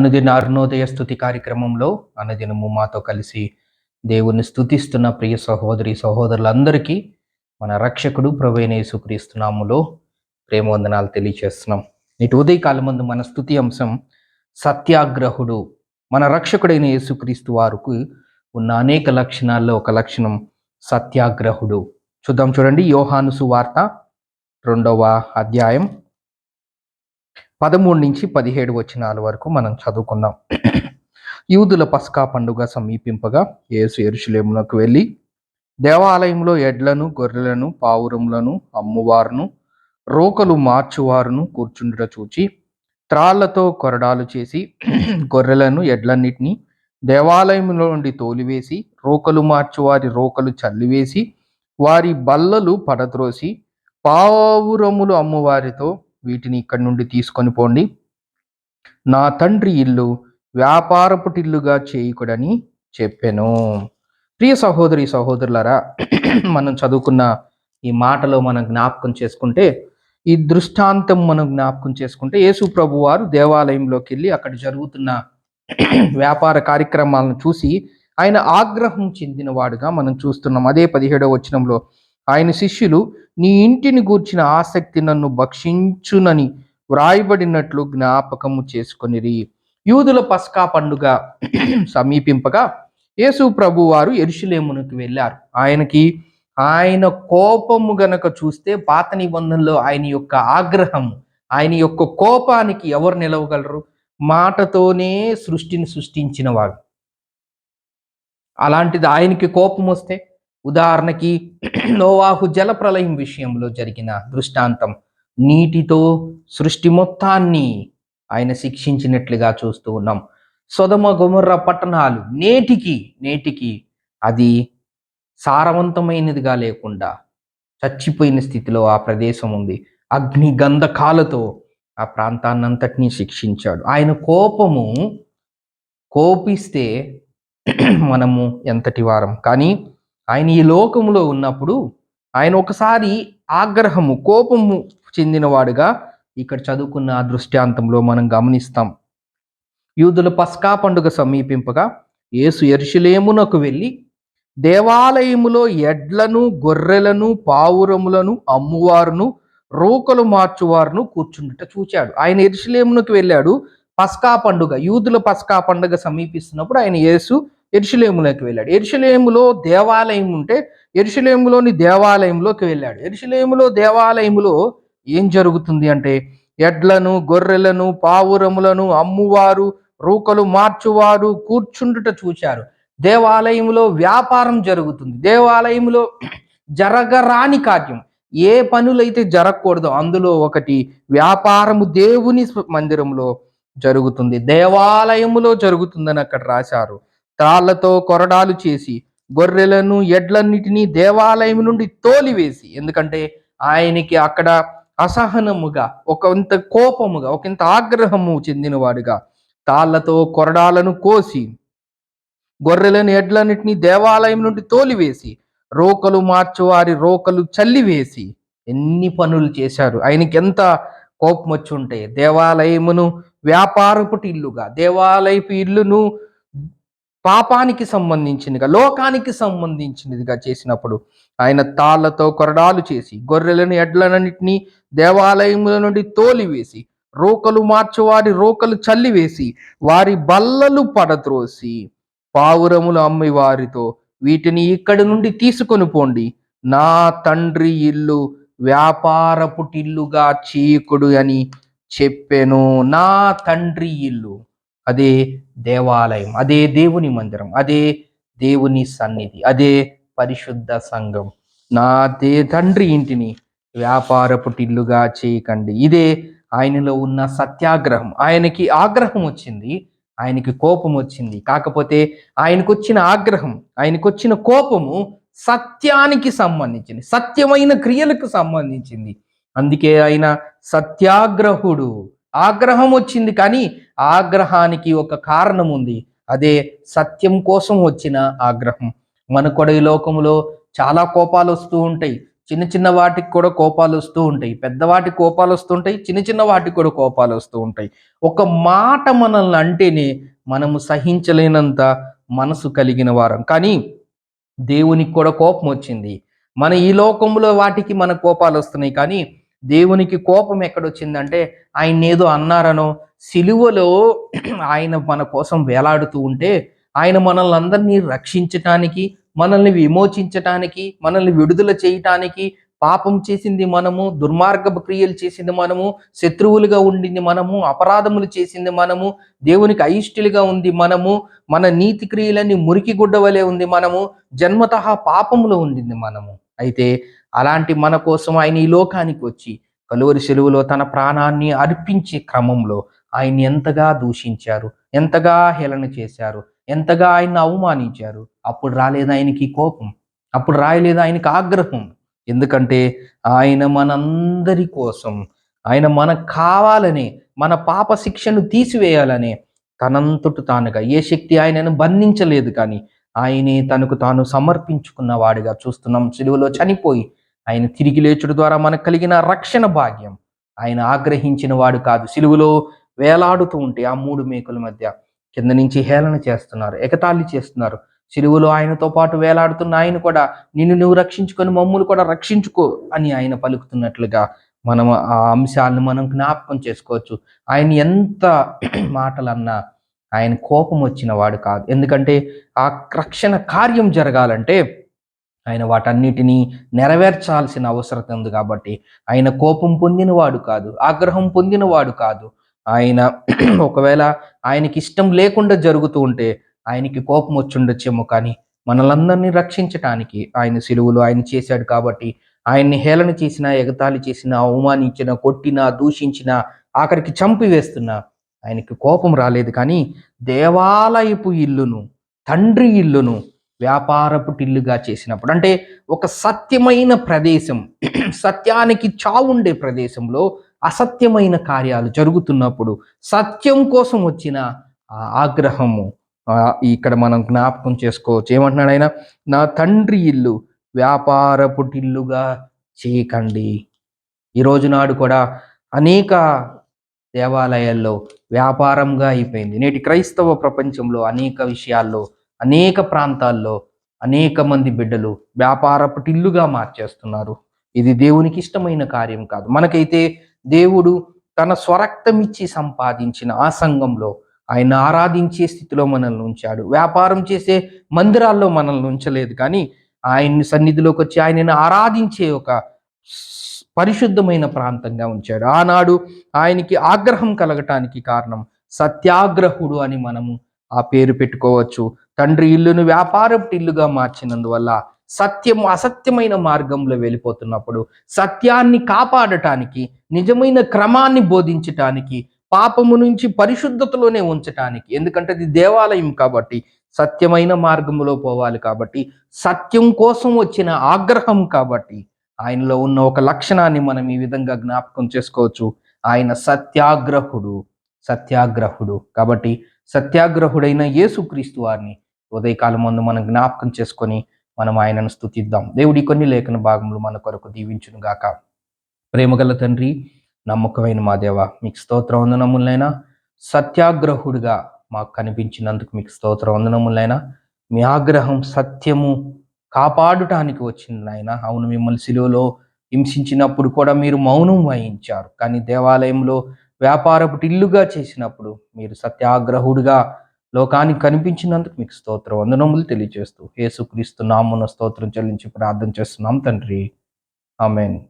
అనుదిన అరుణోదయ స్థుతి కార్యక్రమంలో అనుదినము మాతో కలిసి దేవుని స్థుతిస్తున్న ప్రియ సహోదరి సహోదరులందరికీ మన రక్షకుడు ప్రవీణ యేసుక్రీస్తునాములో ప్రేమవందనాలు తెలియచేస్తున్నాం. ఇటు ఉదయకాలం ముందు మన స్థుతి అంశం సత్యాగ్రహుడు మన రక్షకుడైన యేసుక్రీస్తు వారికి ఉన్న అనేక లక్షణాల్లో ఒక లక్షణం సత్యాగ్రహుడు. చూద్దాం చూడండి యోహాను సువార్త రెండవ అధ్యాయం పదమూడు నుంచి పదిహేడు వచనాల వరకు మనం చదువుకుందాం. యూదుల పస్కా పండుగ సమీపింపగా యేసు ఎరుషులేమునకు వెళ్ళి దేవాలయంలో ఎడ్లను గొర్రెలను పావురములను అమ్మువారును రోకలు మార్చువారును కూర్చుండుట చూచి త్రాళ్ళతో కొరడాలు చేసి గొర్రెలను ఎడ్లన్నిటినీ దేవాలయంలో నుండి తోలివేసి రోకలు మార్చువారి రోకలు చల్లివేసి వారి బల్లలు పడద్రోసి పావురములు అమ్మువారితో వీటిని ఇక్కడి నుండి తీసుకొని పోండి. నా తండ్రి ఇల్లు వ్యాపారపుటిల్లుగా చేయకుడని చెప్పాను. ప్రియ సహోదరి సహోదరులారా మనం చదువుకున్న ఈ మాటలో మనం జ్ఞాపకం చేసుకుంటే ఈ దృష్టాంతం మనం జ్ఞాపకం చేసుకుంటే యేసు ప్రభు వారు దేవాలయంలోకి వెళ్ళి అక్కడ జరుగుతున్న వ్యాపార కార్యక్రమాలను చూసి ఆయన ఆగ్రహం చెందినవాడుగా మనం చూస్తున్నాం. అదే పదిహేడవ వచనంలో ఆయన శిష్యులు నీ ఇంటిని గూర్చిన ఆసక్తి నన్ను భక్షించునని వ్రాయబడినట్లు జ్ఞాపకము చేసుకొనిరి. యూదుల పస్కా పండుగ సమీపింపగా యేసు ప్రభు వారు ఎరుషులేమునకు వెళ్ళారు. ఆయనకి ఆయన కోపము గనక చూస్తే పాత నిబంధనలో ఆయన యొక్క ఆగ్రహం ఆయన యొక్క కోపానికి ఎవరు నిలవగలరు? మాటతోనే సృష్టిని సృష్టించిన వాడు అలాంటిది ఆయనకి కోపం వస్తే ఉదాహరణకి నోవాహు జలప్రలయం విషయంలో జరిగిన దృష్టాంతం నీటితో సృష్టి మొత్తాన్ని ఆయన శిక్షించినట్లుగా చూస్తూ ఉన్నాం. సొదమ గుమర్ర పట్టణాలు నేటికి నేటికి అది సారవంతమైనదిగా లేకుండా చచ్చిపోయిన స్థితిలో ఆ ప్రదేశం ఉంది. అగ్ని గంధకాలతో ఆ ప్రాంతాన్నంతటినీ శిక్షించాడు. ఆయన కోపము కోపిస్తే మనము ఎంతటి వారం. కానీ ఆయన ఈ లోకములో ఉన్నప్పుడు ఆయన ఒకసారి ఆగ్రహము కోపము చెందినవాడుగా ఇక్కడ చదువుకున్న ఆ దృష్టాంతంలో మనం గమనిస్తాం. యూదుల పస్కా పండుగ సమీపింపగా యేసు ఎరుషులేమునకు వెళ్ళి దేవాలయములో ఎడ్లను గొర్రెలను పావురములను అమ్మువారును రోకలు మార్చువారును కూర్చుండుట చూచాడు. ఆయన ఎరుషులేమునకు వెళ్ళాడు. పస్కా పండుగ యూదుల పస్కా పండుగ సమీపిస్తున్నప్పుడు ఆయన యేసు ఎరుషులేములోకి వెళ్ళాడు. ఎరుషులేములో దేవాలయం ఉంటే ఎరుషులేములోని దేవాలయంలోకి వెళ్ళాడు. ఎరుషులేములో దేవాలయములో ఏం జరుగుతుంది అంటే ఎడ్లను గొర్రెలను పావురములను అమ్మువారు రూకలు మార్చువారు కూర్చుండుట చూచారు. దేవాలయంలో వ్యాపారం జరుగుతుంది. దేవాలయంలో జరగరాని కార్యం. ఏ పనులైతే జరగకూడదో అందులో ఒకటి వ్యాపారము దేవుని మందిరంలో జరుగుతుంది. దేవాలయములో జరుగుతుందని అక్కడ రాశారు. తాళ్ళతో కొరడాలు చేసి గొర్రెలను ఎడ్లన్నిటినీ దేవాలయం నుండి తోలివేసి. ఎందుకంటే ఆయనకి అక్కడ అసహనముగా ఒకంత కోపముగా ఒకంత ఆగ్రహము చెందినవాడుగా తాళ్ళతో కొరడాలను కోసి గొర్రెలను ఎడ్లన్నిటినీ దేవాలయం నుండి తోలివేసి రోకలు మార్చువారి రోకలు చల్లివేసి ఎన్ని పనులు చేశారు. ఆయనకి ఎంత కోపం వచ్చి ఉంటే దేవాలయమును వ్యాపారపుటి ఇల్లుగా దేవాలయపు ఇల్లును పాపానికి సంబంధించినదిగా లోకానికి సంబంధించినదిగా చేసినప్పుడు ఆయన తాళ్ళతో కొరడాలు చేసి గొర్రెలను ఎడ్లనన్నింటినీ దేవాలయముల నుండి తోలివేసి రోకలు మార్చువారి రోకలు చల్లివేసి వారి బల్లలు పడద్రోసి పావురములు అమ్మి వారితో వీటిని ఇక్కడి నుండి తీసుకొని పోండి. నా తండ్రి ఇల్లు వ్యాపారపుటిల్లుగా చీకుడు అని చెప్పెను. నా తండ్రి ఇల్లు. అదే దేవాలయం అదే దేవుని మందిరం అదే దేవుని సన్నిధి అదే పరిశుద్ధ సంఘం. నా దే తండ్రి ఇంటిని వ్యాపారపుటిల్లుగా చేయకండి. ఇదే ఆయనలో ఉన్న సత్యాగ్రహం. ఆయనకి ఆగ్రహం వచ్చింది ఆయనకి కోపం వచ్చింది. కాకపోతే ఆయనకు వచ్చిన ఆగ్రహం ఆయనకు వచ్చిన కోపము సత్యానికి సంబంధించింది సత్యమైన క్రియలకు సంబంధించింది. అందుకే ఆయన సత్యాగ్రహుడు. ఆగ్రహం వచ్చింది కానీ ఆగ్రహానికి ఒక కారణం ఉంది అదే సత్యం కోసం వచ్చిన ఆగ్రహం. మన ఈ లోకంలో చాలా కోపాలు వస్తూ ఉంటాయి. చిన్న చిన్న వాటికి కూడా కోపాలు వస్తూ ఉంటాయి. పెద్దవాటికి కోపాలు వస్తుంటాయి చిన్న చిన్న వాటికి కూడా కోపాలు వస్తూ ఉంటాయి. ఒక మాట మనల్ని అంటేనే మనము సహించలేనంత మనసు కలిగిన వారం. కానీ దేవునికి కూడా కోపం వచ్చింది. మన ఈ లోకంలో వాటికి మన కోపాలు వస్తున్నాయి. కానీ దేవునికి కోపం ఎక్కడొచ్చిందంటే ఆయన ఏదో అన్నారనో సిలువలో ఆయన మన కోసం వేలాడుతూ ఉంటే ఆయన మనల్ని అందరినీ రక్షించటానికి మనల్ని విమోచించటానికి మనల్ని విడుదల చేయటానికి పాపం చేసింది మనము దుర్మార్గపు క్రియలు చేసింది మనము శత్రువులుగా ఉండింది మనము అపరాధములు చేసింది మనము దేవునికి అయిష్టిలుగా ఉంది మనము మన నీతి క్రియలన్నీ మురికి గుడ్డ వలె ఉంది మనము జన్మత పాపములో ఉండింది మనము. అయితే అలాంటి మన కోసం ఆయన ఈ లోకానికి వచ్చి కలువరి సెలువులో తన ప్రాణాన్ని అర్పించే క్రమంలో ఆయన ఎంతగా దూషించారు ఎంతగా హేళన చేశారు ఎంతగా ఆయన్ని అవమానించారు అప్పుడు రాలేదు ఆయనకి కోపం అప్పుడు రాయలేదు ఆయనకి ఆగ్రహం. ఎందుకంటే ఆయన మనందరి కోసం ఆయన మనకు కావాలని మన పాప శిక్షను తీసివేయాలని తనంతటి తానుగా ఏ శక్తి ఆయనను బంధించలేదు కానీ ఆయనే తనకు తాను సమర్పించుకున్న వాడిగా చూస్తున్నాం. సిలువలో చనిపోయి ఆయన తిరిగి లేచుడు ద్వారా మనకు కలిగిన రక్షణ భాగ్యం. ఆయన ఆగ్రహించిన వాడు కాదు. సిలువలో వేలాడుతూ ఉంటే ఆ మూడు మేకుల మధ్య కింద నుంచి హేళన చేస్తున్నారు ఎగతాళి చేస్తున్నారు. సిలువలో ఆయనతో పాటు వేలాడుతున్న ఆయన కూడా నిన్ను నువ్వు రక్షించుకొని మమ్ములు కూడా రక్షించుకో అని ఆయన పలుకుతున్నట్లుగా మనం ఆ అంశాలను మనం జ్ఞాపకం చేసుకోవచ్చు. ఆయన ఎంత మాటలన్నా ఆయన కోపం వచ్చిన వాడు కాదు. ఎందుకంటే ఆ రక్షణ కార్యం జరగాలంటే ఆయన వాటన్నిటినీ నెరవేర్చాల్సిన అవసరం ఉంది కాబట్టి ఆయన కోపం పొందినవాడు కాదు ఆగ్రహం పొందినవాడు కాదు. ఆయన ఒకవేళ ఆయనకి ఇష్టం లేకుండా జరుగుతూ ఉంటే ఆయనకి కోపం వచ్చుండొచ్చేమో కానీ మనలందరినీ రక్షించటానికి ఆయన సిలువులు ఆయన చేశాడు కాబట్టి ఆయన్ని హేళన చేసిన ఎగతాళి చేసిన అవమానించిన కొట్టినా దూషించిన ఆఖరికి చంపివేస్తున్నా ఆయనకి కోపం రాలేదు కానీ దేవాలయపు ఇల్లును తండ్రి ఇల్లును వ్యాపారపు టిల్లుగా చేసినప్పుడు. అంటే ఒక సత్యమైన ప్రదేశం సత్యానికి చావుండే ప్రదేశంలో అసత్యమైన కార్యాలు జరుగుతున్నప్పుడు సత్యం కోసం వచ్చిన ఆగ్రహము ఇక్కడ మనం జ్ఞాపకం చేసుకోవచ్చు. ఏమంటున్నాడు ఆయన? నా తండ్రి ఇల్లు వ్యాపారపు టిల్లుగా చేయకండి. ఈరోజు నాడు కూడా అనేక దేవాలయాల్లో వ్యాపారంగా అయిపోయింది. నేటి క్రైస్తవ ప్రపంచంలో అనేక విషయాల్లో అనేక ప్రాంతాల్లో అనేక మంది బిడ్డలు వ్యాపారపు టిల్లుగా మార్చేస్తున్నారు. ఇది దేవునికి ఇష్టమైన కార్యం కాదు. మనకైతే దేవుడు తన స్వరక్తమిచ్చి సంపాదించిన ఆ సంఘంలో ఆయన ఆరాధించే స్థితిలో మనల్ని ఉంచాడు. వ్యాపారం చేసే మందిరాల్లో మనల్ని ఉంచలేదు. కానీ ఆయన్ని సన్నిధిలోకి వచ్చి ఆయనను ఆరాధించే ఒక పరిశుద్ధమైన ప్రాంతంగా ఉంచాడు. ఆనాడు ఆయనకి ఆగ్రహం కలగటానికి కారణం సత్యాగ్రహుడు అని మనము ఆ పేరు పెట్టుకోవచ్చు. తండ్రి ఇల్లును వ్యాపారపు ఇల్లుగా మార్చినందువల్ల సత్యం అసత్యమైన మార్గంలో వెళ్ళిపోతున్నప్పుడు సత్యాన్ని కాపాడటానికి నిజమైన క్రమాన్ని బోధించటానికి పాపము నుంచి పరిశుద్ధతలోనే ఉంచటానికి ఎందుకంటే అది దేవాలయం కాబట్టి సత్యమైన మార్గంలో పోవాలి కాబట్టి సత్యం కోసం వచ్చిన ఆగ్రహం కాబట్టి ఆయనలో ఉన్న ఒక లక్షణాన్ని మనం ఈ విధంగా జ్ఞాపకం చేసుకోవచ్చు. ఆయన సత్యాగ్రహుడు సత్యాగ్రహుడు. కాబట్టి సత్యాగ్రహుడైన యేసుక్రీస్తు వారిని ఉదయకాలం ముందు మనం జ్ఞాపకం చేసుకొని మనం ఆయనను స్థుతిద్దాం దేవుడి కొన్ని లేఖన భాగములు మన కొరకు దీవించునుగాక ప్రేమగల తండ్రి నమ్మకమైన మా దేవ మీకు స్తోత్ర వందనములైనా సత్యాగ్రహుడిగా మాకు కనిపించినందుకు మీకు స్తోత్ర వందనములైనా మీ ఆగ్రహం సత్యము కాపాడుటానికి వచ్చింది నాయన అవును మిమ్మల్ని సిలువలో హింసించినప్పుడు కూడా మీరు మౌనం వహించారు. కానీ దేవాలయంలో వ్యాపారపు ఇల్లుగా చేసినప్పుడు మీరు సత్యాగ్రహుడిగా లోకానికి కనిపించినందుకు మీకు స్తోత్రం. వందనములు తెలియజేస్తూ యేసుక్రీస్తు నామున స్తోత్రం చెల్లించి ప్రార్థన చేస్తున్నాం తండ్రి. ఆమెన్.